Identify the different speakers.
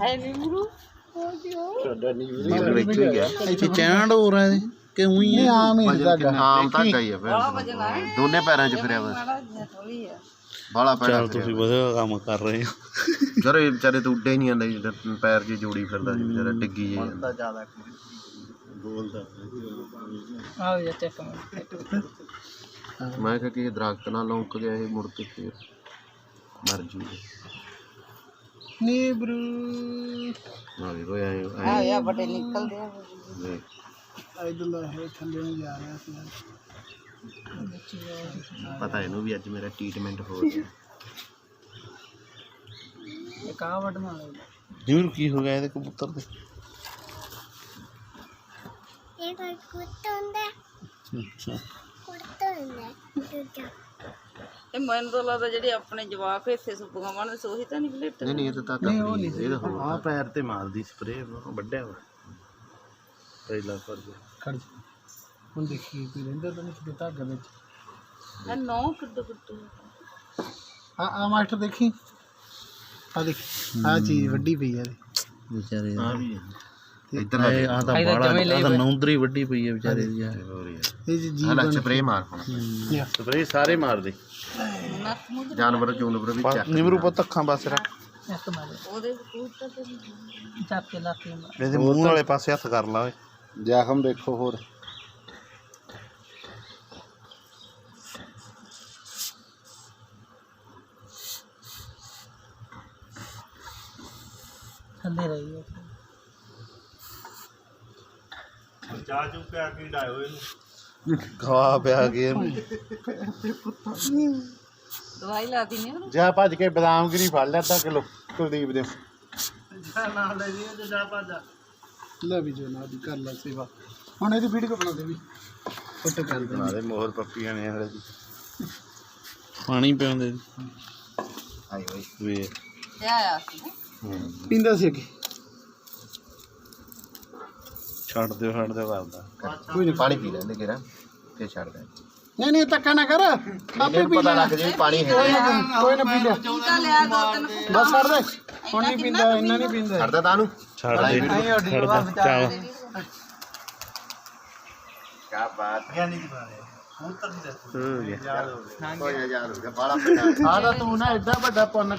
Speaker 1: ਹੈ। ਨਿਮਰੂ?
Speaker 2: ਨੀਵਰ ਵਿੱਚ ਹੀ ਗਿਆ
Speaker 3: ਇੱਥੇ ਚੈਂਡ ਹੋ ਰਿਹਾ ਹੈ ਕਿ ਉਹੀ ਹੈ।
Speaker 4: ਆਮ ਹੀ
Speaker 2: ਕਿੰਨਾ? ਆਮ ਤਾਂ ਗਈ ਆ ਫਿਰ।
Speaker 1: ਹੈ
Speaker 2: ਦੋਨੇ ਪੈਰਾਂ 'ਚ ਫਿਰਿਆ ਬਸ।
Speaker 1: ਥੋੜੀ ਆ।
Speaker 2: ਬਾਲਾ ਪੈਰਾਂ
Speaker 3: ਚੱਲ
Speaker 2: 'ਚ
Speaker 3: ਤੁਸੀਂ ਵਧੀਆ ਕੰਮ ਕਰ ਰਹੇ ਹੋ।
Speaker 2: ਜਰੇ ਵਿਚਾਰੇ ਤੋਂ ਉੱਡੇ ਹੀ ਨਹੀਂ ਆਂਦਾ ਜੀ ਪੈਰ 'ਚ ਜੋੜੀ ਫਿਰਦਾ ਸੀ ਵਿਚਾਰਾ ਡਿੱਗੀ ਜੇ ਜਾਂਦਾ
Speaker 4: ਜ਼ਿਆਦਾ।
Speaker 3: ਬੋਲਦਾ।
Speaker 1: ਆ ਜਾ ਚੱਕ
Speaker 2: ਮੈਂ ਕਿਹਾ ਕਿ ਇਹ ਦਰਖਤ ਨਾਲ ਲੌਂਕ ਗਿਆ ਇਹ ਮੁੜ ਕੇ ਫੇਰ। ਮਰ ਜੂਗਾ
Speaker 4: ਨੀਬਰੂ
Speaker 2: ਨਾ ਵੀ ਕੋਈ ਐ
Speaker 1: ਆ ਯਾ ਬਟੇ ਨਿਕਲਦੇ ਆ
Speaker 4: ਇਧਰਲਾ ਹੈ ਥੱਲੇ ਨੂੰ ਜਾ ਰਿਹਾ ਸੀ
Speaker 2: ਪਤਾ ਇਹਨੂੰ ਵੀ ਅੱਜ ਮੇਰਾ ਟ੍ਰੀਟਮੈਂਟ ਹੋ ਗਿਆ
Speaker 1: ਇਹ ਕਾ ਵਟਣਾ
Speaker 3: ਨਿਮਰ ਕੀ ਹੋ ਗਿਆ ਇਹਦੇ ਕਬੂਤਰ ਦੇ
Speaker 5: ਇਹ ਕੋਈ ਕੁੱਤਾ ਹੁੰਦਾ?
Speaker 3: ਅੱਛਾ।
Speaker 5: ਕੁੱਤਾ ਹੁੰਦਾ ਦੂਜਾ।
Speaker 1: ਇਹ ਮੈਨੂੰ ਤਾਂ ਲੱਗਦਾ ਜਿਹੜੀ ਆਪਣੇ ਜਵਾਕ ਇੱਥੇ ਸੁੱਪੀਆਂ ਬਣਦੇ ਸੋਹੀ ਤਾਂ ਨਹੀਂ ਪਲੇਟ
Speaker 2: ਨਹੀਂ ਨਹੀਂ ਇਹ ਤਾਂ ਤਾਂ ਨਹੀਂ ਇਹ ਤਾਂ ਹੋਰ
Speaker 3: ਆ ਪੈਰ ਤੇ ਮਾਰਦੀ ਸਪਰੇ ਵੱਡਿਆ ਵਾ। ਪਹਿਲਾ ਫਰਜ਼
Speaker 4: ਖੜ ਜਾ। ਹੁਣ ਦੇਖੀ ਕੋਈ ਰਹਿੰਦਾ ਤਾਂ ਨਹੀਂ ਕਿਤੇ ਧਾਗਾ ਵਿੱਚ?
Speaker 1: ਇਹ ਨੌ ਕਿੱਡੋ ਕਿੱਡੋ
Speaker 4: ਆ ਆ ਮਾਸਟਰ ਦੇਖੀ? ਆ ਦੇਖ। ਆ ਚੀਜ਼ ਵੱਡੀ ਪਈ ਆ ਇਹਦੀ।
Speaker 3: ਵਿਚਾਰੇ
Speaker 2: ਆ ਵੀ ਇੱਧਰ ਲਾ
Speaker 3: ਇਹ ਆ ਤਾਂ ਬਾੜਾ ਆ ਤਾਂ ਨੌਂਦਰੀ ਵੱਡੀ ਪਈ ਹੈ ਵਿਚਾਰੇ ਦੀ ਯਾਰ।
Speaker 4: ਇਹ ਜੀ ਜੀ
Speaker 2: ਹਲਾ ਸਪਰੇ ਮਾਰ ਹੁਣ।
Speaker 3: ਸਪਰੇ ਸਾਰੇ ਮਾਰਦੇ
Speaker 2: ਜਾਨਵਰ ਜੂਨਵਰ ਵੀ ਚੱਕ
Speaker 3: ਨਿਮਰੂ ਪੁੱਤ ਅੱਖਾਂ ਬਸ ਰੱਖ।
Speaker 1: ਉਹਦੇ ਕੂਟਰ ਤੇ ਚੱਕ ਕੇ ਲਾਤੀ
Speaker 3: ਇਹਦੇ ਮੂੰਹ ਵਾਲੇ ਪਾਸੇ ਹੱਥ ਕਰ ਲਾ ਓਏ।
Speaker 4: ਜ਼ਖਮ ਦੇਖੋ ਹੋਰ।
Speaker 1: ਥੱਲੇ ਰਹੀ
Speaker 3: ਖਵਾ ਪਿਆ ਕੇ
Speaker 1: ਦਵਾਈ ਲਾਤੀ ਨਹੀਂ ਉਹਨੂੰ
Speaker 4: ਜਾ ਭੱਜ ਕੇ ਬਦਾਮ ਗਿਰੀ ਫੜ ਲਿਆ ਅੱਧਾ ਕਿਲੋ ਕੁਲਦੀਪ ਦੇ। ਲੈ ਵੀ ਜੋ ਨਾ ਦੀ ਕਰ ਲੈ ਸੇਵਾ। ਹੁਣ ਇਹਦੀ ਵੀਡੀਓ ਬਣਾ ਦੇ ਵੀ। ਫੋਟੋ ਕਰ ਦੇ।
Speaker 3: ਨਾਲੇ ਮੋਹਰ ਪੱਪੀਆਂ ਨੇ ਹਲੇ ਦੀ ਪਾਣੀ ਪਿਆਉਂਦੇ
Speaker 2: ਆਈ
Speaker 3: ਵੇ
Speaker 1: ਤੇ ਆਇਆ ਸੀ ਨਾ।
Speaker 4: ਪੀਂਦਾ ਸੀ ਅੱਗੇ।
Speaker 3: ਛੱਡ ਦਿਓ ਛੱਡ ਦਿਓ ਕਰਦਾ
Speaker 4: ਕੋਈ ਨਹੀਂ
Speaker 2: ਪਾਣੀ ਪੀ ਲੈਂਦੇ ਕਿਰਾ ਫੇਰ ਛੱਡ ਦੇ
Speaker 4: ਨਹੀਂ ਨਹੀਂ ਧੱਕਾ ਨਾ ਕਰ ਆਪੇ ਪੀ
Speaker 2: ਪਤਾ
Speaker 4: ਲੈ।
Speaker 2: ਲੱਗ ਜੇ ਪਾਣੀ ਹੈ।
Speaker 4: ਕੋਈ ਨਾ ਪੀ ਲਿਆ
Speaker 1: ਤਾਂ ਲਿਆ ਦੋ ਤਿੰਨ ਫੁੱਟ
Speaker 4: ਬਸ ਛੱਡ ਦੇ ਹੁਣ ਨਹੀਂ ਪੀਂਦਾ ਇੰਨਾ ਨਹੀਂ ਪੀਂਦਾ।
Speaker 2: ਛੱਡਦਾ ਤਾਨੂੰ
Speaker 3: ਛੱਡ ਦੇ ਛੱਡ ਦੇ ਚੱਲ
Speaker 2: ਕੀ ਬਾਤ
Speaker 4: ਗਿਆਨੀ ਦੀ ਬਾਤ ਹੈ। ਹੁਣ ਤਾਂ ਨਹੀਂ
Speaker 3: ਹੋ ਗਿਆ।
Speaker 2: ਹੋ ਯਾਰ ਹੋ ਗਿਆ। ਬਾਲਾ ਪਟਾ
Speaker 4: ਆ ਤਾਂ ਤੂੰ ਨਾ ਐਡਾ ਵੱਡਾ ਪੁੰਨ